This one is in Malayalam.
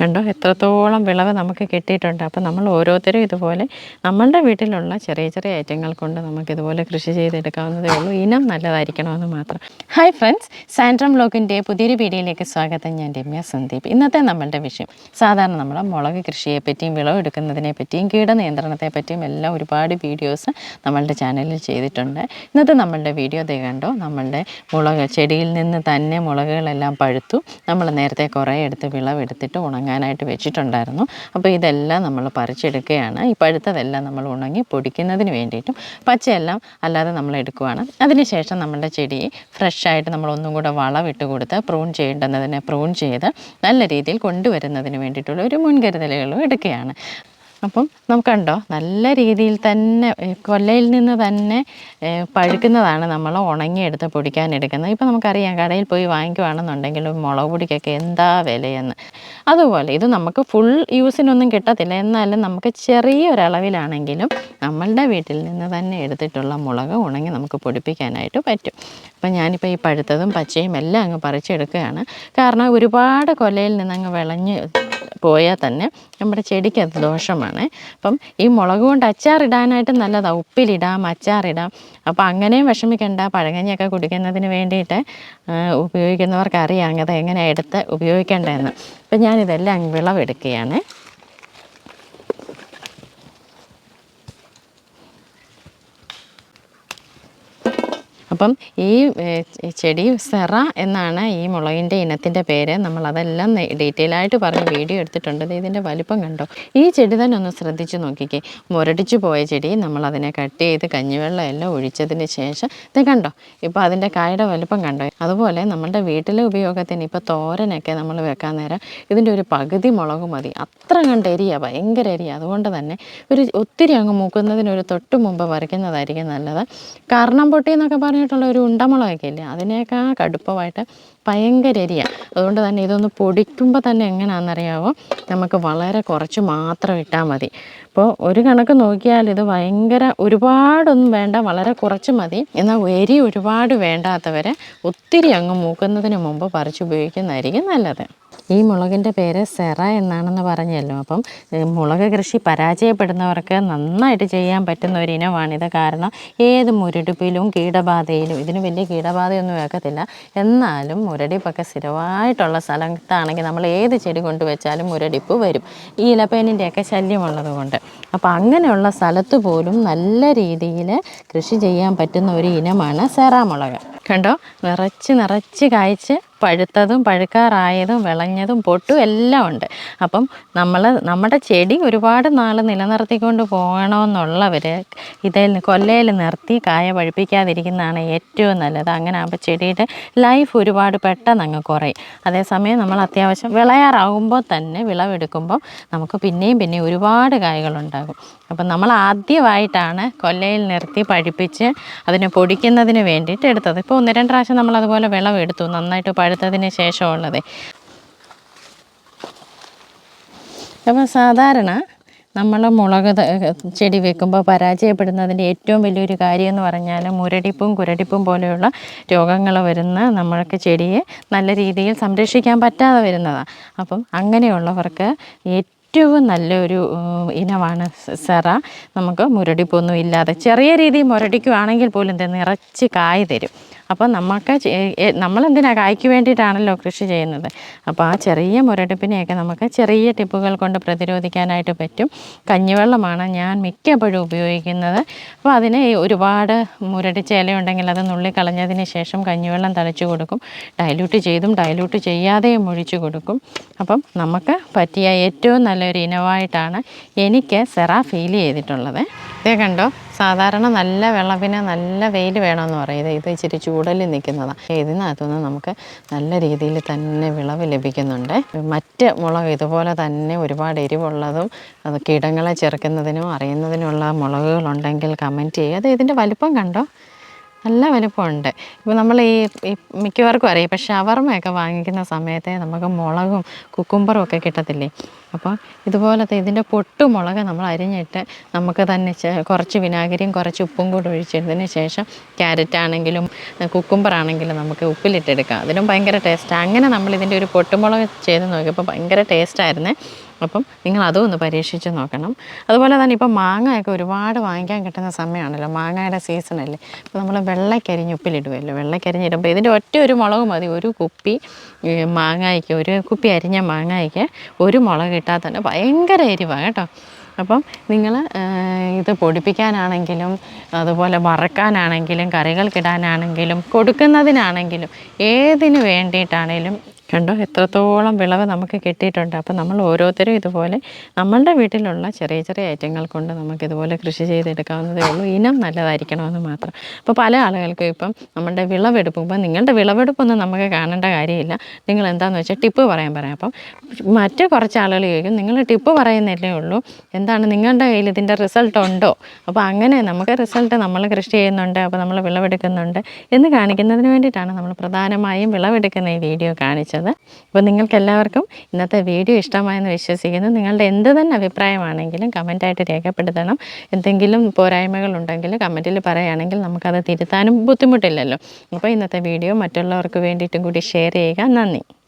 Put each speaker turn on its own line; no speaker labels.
കണ്ടോ? എത്രത്തോളം വിളവ് നമുക്ക് കിട്ടിയിട്ടുണ്ട്. അപ്പോൾ നമ്മൾ ഓരോരുത്തരും ഇതുപോലെ നമ്മളുടെ വീട്ടിലുള്ള ചെറിയ ചെറിയ ഐറ്റങ്ങൾ കൊണ്ട് നമുക്ക് ഇതുപോലെ കൃഷി ചെയ്തെടുക്കാവുന്നതേ ഉള്ളൂ. ഇനം നല്ലതായിരിക്കണമെന്ന് മാത്രം. ഹായ് ഫ്രണ്ട്സ് സാൻഡ്രം ബ്ലോഗിന്റെ പുതിയൊരു വീഡിയോയിലേക്ക് സ്വാഗതം. ഞാൻ രമ്യ സന്ദീപ്. ഇന്നത്തെ നമ്മളുടെ വിഷയം സാധാരണ നമ്മൾ മുളക് കൃഷിയെ പറ്റിയും വിളവെടുക്കുന്നതിനെ പറ്റിയും കീടനിയന്ത്രണത്തെ പറ്റിയും എല്ലാം ഒരുപാട് വീഡിയോസ് നമ്മളുടെ ചാനലിൽ ചെയ്തിട്ടുണ്ട്. ഇന്നത്തെ നമ്മളുടെ വീഡിയോ ദേ കണ്ടോ? നമ്മളുടെ മുളക് ചെടിയിൽ നിന്ന് തന്നെ മുളകുകളെല്ലാം പഴുത്തു. നമ്മൾ നേരത്തെ കുറേ എടുത്ത് വിളവെടുത്തിട്ട് ഉണങ്ങാനായിട്ട് വെച്ചിട്ടുണ്ടായിരുന്നു. അപ്പോൾ ഇതെല്ലാം നമ്മൾ പറിച്ചെടുക്കുകയാണ്. ഈ പഴുത്തതെല്ലാം നമ്മൾ ഉണങ്ങി പൊടിക്കുന്നതിന് വേണ്ടിയിട്ടും പച്ചയെല്ലാം അല്ലാതെ നമ്മൾ എടുക്കുവാണ്. അതിനുശേഷം നമ്മളുടെ ചെടിയെ ഫ്രഷായിട്ട് നമ്മൾ ഒന്നും കൂടെ വളമിട്ട് കൊടുത്ത് പ്രൂൺ ചെയ്യേണ്ടുന്നതിനെ പ്രൂൺ ചെയ്ത് നല്ല രീതിയിൽ കൊണ്ടുവരുന്നതിന് വേണ്ടിയിട്ടുള്ള ഒരു മുൻകരുതലുകളും എടുക്കുകയാണ്. അപ്പം നമുക്ക് കണ്ടോ നല്ല രീതിയിൽ തന്നെ കൊല്ലയിൽ നിന്ന് തന്നെ പഴുക്കുന്നതാണ് നമ്മൾ ഉണങ്ങിയെടുത്ത് പൊടിക്കാനെടുക്കുന്നത്. ഇപ്പം നമുക്കറിയാം കടയിൽ പോയി വാങ്ങിക്കുവാണെന്നുണ്ടെങ്കിൽ മുളക് പൊടിക്കൊക്കെ എന്താ വിലയെന്ന്. അതുപോലെ ഇത് നമുക്ക് ഫുൾ യൂസിനൊന്നും കിട്ടത്തില്ല. എന്നാലും നമുക്ക് ചെറിയൊരളവിലാണെങ്കിലും നമ്മളുടെ വീട്ടിൽ നിന്ന് തന്നെ എടുത്തിട്ടുള്ള മുളക് ഉണങ്ങി നമുക്ക് പൊടിപ്പിക്കാനായിട്ട് പറ്റും. അപ്പം ഞാനിപ്പോൾ ഈ പഴുത്തതും പച്ചയും എല്ലാം അങ്ങ് പറിച്ചെടുക്കുകയാണ്. കാരണം ഒരുപാട് കൊലയിൽ നിന്ന് അങ്ങ് വിളഞ്ഞ് പോയാൽ തന്നെ നമ്മുടെ ചെടിക്ക് അത് ദോഷമാണ്. അപ്പം ഈ മുളക് കൊണ്ട് അച്ചാറിടാനായിട്ട് നല്ലതാണ് ഉപ്പിലിടാം അച്ചാറിടാം അപ്പോൾ അങ്ങനെയും വിഷമിക്കേണ്ട. പഴങ്കഞ്ഞിയൊക്കെ കുടിക്കുന്നതിന് വേണ്ടിയിട്ട് ഉപയോഗിക്കുന്നവർക്കറിയാം അത് എങ്ങനെ എടുത്ത് ഉപയോഗിക്കേണ്ടതെന്ന്. അപ്പം ഞാനിതെല്ലാം വിളവെടുക്കുകയാണ്. അപ്പം ഈ ചെടി സെറ എന്നാണ് ഈ മുളകിന്റെ ഇനത്തിന്റെ പേര്. നമ്മളതെല്ലാം ഡീറ്റെയിൽ ആയിട്ട് പറഞ്ഞ് വീഡിയോ എടുത്തിട്ടുണ്ട്. ഇതിന്റെ വലിപ്പം കണ്ടോ? ഈ ചെടി തന്നെ ഒന്ന് ശ്രദ്ധിച്ച് നോക്കിക്കേ. മുരടിച്ചു പോയ ചെടി നമ്മളതിനെ കട്ട് ചെയ്ത് കഞ്ഞിവെള്ളം എല്ലാം ഒഴിച്ചതിന് ശേഷം ഇത് കണ്ടോ? ഇപ്പോൾ അതിന്റെ കായുടെ വലിപ്പം കണ്ടോ? അതുപോലെ നമ്മുടെ വീട്ടിലെ ഉപയോഗത്തിന് ഇപ്പോൾ തോരനൊക്കെ നമ്മൾ വെക്കാൻ നേരം ഇതിന്റെ ഒരു പകുതി മുളക് മതി. അത്ര കണ്ട് എരിയ ഭയങ്കര എരിയ. അതുകൊണ്ട് തന്നെ ഒരു ഒത്തിരി അങ്ങ് മൂക്കുന്നതിന് ഒരു തൊട്ട് മുമ്പ് വരയ്ക്കുന്നതായിരിക്കും നല്ലത്. കാരണം പൊട്ടി എന്നൊക്കെ പറഞ്ഞിട്ടുള്ള ഒരു ഉണ്ടമുളകൊക്കെ ഇല്ലേ? അതിനേക്കാൾ കടുപ്പമായിട്ട് ഭയങ്കര എരിയാണ് അതുകൊണ്ട് തന്നെ ഇതൊന്ന് പൊടിക്കുമ്പോൾ തന്നെ എങ്ങനെയാണെന്നറിയാവോ നമുക്ക് വളരെ കുറച്ച് മാത്രം ഇട്ടാൽ മതി. അപ്പോൾ ഒരു കണക്ക് നോക്കിയാൽ ഇത് ഭയങ്കര ഒരുപാടൊന്നും വേണ്ട വളരെ കുറച്ച് മതി. എന്നാൽ എരി ഒരുപാട് വേണ്ടാത്തവരെ ഒത്തിരി അങ്ങ് മൂക്കുന്നതിന് മുമ്പ് പറിച്ചുപയോഗിക്കുന്നതായിരിക്കും നല്ലത്. ഈ മുളകിന്റെ പേര് സെറ എന്നാണെന്ന് പറഞ്ഞല്ലോ. അപ്പം മുളക് കൃഷി പരാജയപ്പെടുന്നവർക്ക് നന്നായിട്ട് ചെയ്യാൻ പറ്റുന്ന ഒരു ഇനമാണിത് കാരണം ഏത് മുരടിപ്പിലും കീടബാധയിലും ഇതിന് വലിയ കീടബാധയൊന്നും വെക്കത്തില്ല എന്നാലും മുരടിപ്പൊക്കെ സ്ഥിരമായിട്ടുള്ള സ്ഥലത്താണെങ്കിൽ നമ്മൾ ഏത് ചെടി കൊണ്ട് വെച്ചാലും മുരടിപ്പ് വരും. ഈ ഇലപ്പേനിന്റെയൊക്കെ ശല്യമുള്ളത് കൊണ്ട്. അപ്പോൾ അങ്ങനെയുള്ള സ്ഥലത്ത് പോലും നല്ല രീതിയിൽ കൃഷി ചെയ്യാൻ പറ്റുന്ന ഒരു ഇനമാണ് സെറ മുളക്. കണ്ടോ? നിറച്ച് നിറച്ച് കായ്ച്ച് പഴുത്തതും പഴുക്കാറായതും വിളഞ്ഞതും പൊട്ടും എല്ലാം ഉണ്ട്. അപ്പം നമ്മൾ നമ്മുടെ ചെടി ഒരുപാട് നാൾ നിലനിർത്തിക്കൊണ്ട് പോകണമെന്നുള്ളവർ ഇതിൽ കൊല്ലയിൽ നിർത്തി കായ പഴുപ്പിക്കാതിരിക്കുന്നതാണ് ഏറ്റവും നല്ലത്. അങ്ങനെ ആകുമ്പോൾ ചെടിയുടെ ലൈഫ് ഒരുപാട് പെട്ടെന്ന് അങ്ങ് കുറയും. അതേസമയം നമ്മൾ അത്യാവശ്യം വിളയാറാകുമ്പോൾ തന്നെ വിളവെടുക്കുമ്പോൾ നമുക്ക് പിന്നെയും പിന്നെയും ഒരുപാട് കായകളുണ്ടാകും. അപ്പം നമ്മൾ ആദ്യമായിട്ടാണ് കൊല്ലയിൽ നിർത്തി പഴുപ്പിച്ച് അതിനെ പൊടിക്കുന്നതിന് വേണ്ടിയിട്ട് എടുത്തത്. ഇപ്പോൾ ഒന്ന് രണ്ട് പ്രാവശ്യം നമ്മൾ അതുപോലെ വിളവെടുത്തു. നന്നായിട്ട് പഴുത്തതിന് ശേഷമുള്ളത്. അപ്പോൾ സാധാരണ നമ്മൾ മുളക് ചെടി വെക്കുമ്പോൾ പരാജയപ്പെടുന്നതിന്റെ ഏറ്റവും വലിയൊരു കാര്യം എന്ന് പറഞ്ഞാൽ മുരടിപ്പും കുരടിപ്പും പോലെയുള്ള രോഗങ്ങൾ വരുന്ന നമ്മൾക്ക് ചെടിയെ നല്ല രീതിയിൽ സംരക്ഷിക്കാൻ പറ്റാതെ വരുന്നതാണ്. അപ്പം അങ്ങനെയുള്ളവർക്ക് ഏറ്റവും നല്ലൊരു ഇനമാണ് സെറ. നമുക്ക് മുരടിപ്പൊന്നും ഇല്ലാതെ ചെറിയ രീതിയിൽ മുരടിക്കുവാണെങ്കിൽ പോലും ഇത് നിറച്ച് കായ് തരും. അപ്പോൾ നമുക്ക് നമ്മളെന്തിനാ കായ്ക്ക് വേണ്ടിയിട്ടാണല്ലോ കൃഷി ചെയ്യുന്നത്? അപ്പോൾ ആ ചെറിയ മുരടിപ്പിനെയൊക്കെ നമുക്ക് ചെറിയ ടിപ്പുകൾ കൊണ്ട് പ്രതിരോധിക്കാനായിട്ട് പറ്റും. കഞ്ഞിവെള്ളമാണ് ഞാൻ മിക്കപ്പോഴും ഉപയോഗിക്കുന്നത്. അപ്പോൾ അതിന് ഒരുപാട് മുരടിച്ച ഇലയുണ്ടെങ്കിൽ അത് നുള്ളിക്കളഞ്ഞതിന് ശേഷം കഞ്ഞിവെള്ളം തളിച്ചു കൊടുക്കും. ഡൈലൂട്ട് ചെയ്തും ഡൈലൂട്ട് ചെയ്യാതെയും ഒഴിച്ചു കൊടുക്കും. അപ്പം നമുക്ക് പറ്റിയ ഏറ്റവും നല്ലൊരു ഇനമായിട്ടാണ് എനിക്ക് സെറ ഫീൽ ചെയ്തിട്ടുള്ളത്. ഇതേ കണ്ടോ? സാധാരണ നല്ല വിളവിന് നല്ല വെയിൽ വേണമെന്ന് പറയുന്നത് ഇത് ഇച്ചിരി ചൂടലിൽ നിൽക്കുന്നതാണ് ഇതിനകത്തുനിന്ന് നമുക്ക് നല്ല രീതിയിൽ തന്നെ വിളവ് ലഭിക്കുന്നുണ്ട്. മറ്റ് മുളക് ഇതുപോലെ തന്നെ ഒരുപാട് എരിവുള്ളതും അത് കീടങ്ങളെ ചെറുക്കുന്നതിനും അറിയുന്നതിനുമുള്ള മുളകുകളുണ്ടെങ്കിൽ കമന്റ് ചെയ്യുക. അത് ഇതിന്റെ വലിപ്പം കണ്ടോ? നല്ല വലുപ്പമുണ്ട്. ഇപ്പോൾ നമ്മൾ ഈ മിക്കവാർക്കും അറിയാം ഇപ്പോൾ ഷവർമയൊക്കെ വാങ്ങിക്കുന്ന സമയത്ത് നമുക്ക് മുളകും കുക്കുംബറും ഒക്കെ കിട്ടത്തില്ലേ? അപ്പോൾ ഇതുപോലത്തെ ഇതിന്റെ പൊട്ടുമുളക് നമ്മൾ അരിഞ്ഞിട്ട് നമുക്ക് തന്നെ കുറച്ച് വിനാഗിരിയും കുറച്ച് ഉപ്പും കൂടി ഒഴിച്ചിട്ടതിന് ശേഷം ക്യാരറ്റ് ആണെങ്കിലും കുക്കുംബർ ആണെങ്കിലും നമുക്ക് ഉപ്പിലിട്ടെടുക്കാം. അതിനും ഭയങ്കര ടേസ്റ്റ് അങ്ങനെ നമ്മൾ ഇതിന്റെ ഒരു പൊട്ടുമുളക് ചെയ്ത് നോക്കിയപ്പോൾ ഭയങ്കര ടേസ്റ്റായിരുന്നേ അപ്പം നിങ്ങൾ അതും ഒന്ന് പരീക്ഷിച്ച് നോക്കണം. അതുപോലെ തന്നെ ഇപ്പം മാങ്ങയൊക്കെ ഒരുപാട് വാങ്ങിക്കാൻ കിട്ടുന്ന സമയമാണല്ലോ. മാങ്ങയുടെ സീസണല്ലേ അപ്പോൾ നമ്മൾ വെള്ളക്കരിഞ്ഞ് ഉപ്പിലിടുമല്ലോ വെള്ളക്കരിഞ്ഞിടുമ്പോൾ ഇതിന്റെ ഒറ്റ ഒരു മുളക് മതി. ഒരു കുപ്പി മാങ്ങയ്ക്ക് ഒരു കുപ്പി അരിഞ്ഞ മാങ്ങയ്ക്ക് ഒരു മുളക് ഇട്ടാൽ തന്നെ ഭയങ്കര എരിവാണ് കേട്ടോ. അപ്പം നിങ്ങൾ ഇത് പൊടിപ്പിക്കാനാണെങ്കിലും അതുപോലെ വറക്കാനാണെങ്കിലും കറികൾക്കിടാനാണെങ്കിലും കൊടുക്കുന്നതിനാണെങ്കിലും ഏതിനു വേണ്ടിയിട്ടാണേലും കണ്ടോ? എത്രത്തോളം വിളവ് നമുക്ക് കിട്ടിയിട്ടുണ്ട്. അപ്പോൾ നമ്മൾ ഓരോരുത്തരും ഇതുപോലെ നമ്മളുടെ വീട്ടിലുള്ള ചെറിയ ചെറിയ ഐറ്റങ്ങൾ കൊണ്ട് നമുക്ക് ഇതുപോലെ കൃഷി ചെയ്തെടുക്കാവുന്നതേ ഉള്ളൂ. ഇനം നല്ലതായിരിക്കണമെന്ന് മാത്രം. അപ്പോൾ പല ആളുകൾക്കും ഇപ്പം നമ്മുടെ വിളവെടുപ്പ് ഇപ്പം നിങ്ങളുടെ വിളവെടുപ്പൊന്നും നമുക്ക് കാണേണ്ട കാര്യമില്ല. നിങ്ങൾ എന്താണെന്ന് വെച്ചാൽ ടിപ്പ് പറയാൻ പറയാം. അപ്പം മറ്റ് കുറച്ച് ആളുകൾ ചോദിക്കും നിങ്ങൾ ടിപ്പ് പറയുന്നില്ലേ ഉള്ളൂ? എന്താണ് നിങ്ങളുടെ കയ്യിൽ ഇതിന്റെ റിസൾട്ട് ഉണ്ടോ? അപ്പോൾ അങ്ങനെ നമുക്ക് റിസൾട്ട് നമ്മൾ കൃഷി ചെയ്യുന്നുണ്ട് അപ്പോൾ നമ്മൾ വിളവെടുക്കുന്നുണ്ട് എന്ന് കാണിക്കുന്നതിന് വേണ്ടിയിട്ടാണ് നമ്മൾ പ്രധാനമായും വിളവെടുക്കുന്ന ഈ വീഡിയോ കാണിച്ചത്. അപ്പോൾ നിങ്ങൾക്കെല്ലാവർക്കും ഇന്നത്തെ വീഡിയോ ഇഷ്ടമായെന്ന് വിശ്വസിക്കുന്നു. നിങ്ങളുടെ എന്ത് തന്നെ അഭിപ്രായമാണെങ്കിലും കമന്റായിട്ട് രേഖപ്പെടുത്തണം. എന്തെങ്കിലും പോരായ്മകൾ ഉണ്ടെങ്കിൽ കമന്റിൽ പറയുകയാണെങ്കിൽ നമുക്കത് തിരുത്താനും ബുദ്ധിമുട്ടില്ലല്ലോ. അപ്പോൾ ഇന്നത്തെ വീഡിയോ മറ്റുള്ളവർക്ക് വേണ്ടിയിട്ടും കൂടി ഷെയർ ചെയ്യുക. നന്ദി.